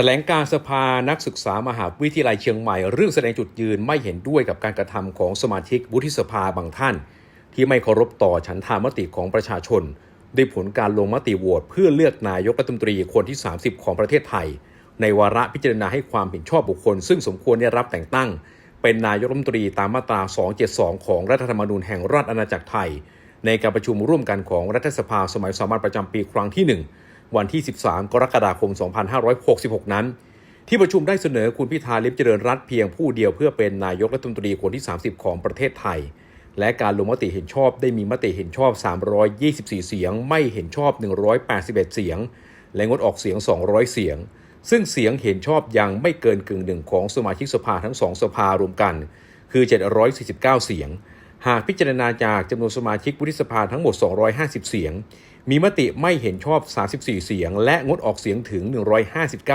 แถลงการสภานักศึกษามหาวิทยาลัยเชียงใหม่ เรื่องแสดงจุดยืนไม่เห็นด้วยกับการกระทำของสมาชิกวุฒิสภาบางท่าน ที่ไม่เคารพต่อฉันทามติของประชาชนด้วยผลการลงมติโหวตเพื่อเลือกนายกรัฐมนตรีคนที่ 30 ของประเทศไทย ในวาระพิจารณาให้ความเห็นชอบบุคคล ซึ่งสมควรได้รับแต่งตั้ง เป็นนายกรัฐมนตรีตามมาตรา 272 ของรัฐธรรมนูญแห่งราชอาณาจักรไทย ในการประชุมร่วมกันของรัฐสภาสมัยสามัญประจำปีครั้งที่ 1 วันที่ 13 กรกฎาคม 2566 นั้น ที่ประชุมได้เสนอคุณพิธาลิมเจริญรัตน์เพียงผู้เดียวเพื่อเป็นนายกรัฐมนตรีคนที่ 30 ของประเทศไทย และการลงมติเห็นชอบได้มีมติเห็นชอบ 324 เสียง ไม่เห็นชอบ 181 เสียง และงดออกเสียง 200 เสียง ซึ่งเสียงเห็นชอบยังไม่เกินกึ่งหนึ่งของสมาชิกสภาทั้งสองสภารวมกัน คือ 749 เสียงหากพิจารณาจากจำนวนสมาชิกวุฒิสภาทั้งหมด 250 เสียง มีมติไม่เห็นชอบ 34 เสียง และงดออกเสียงถึง 159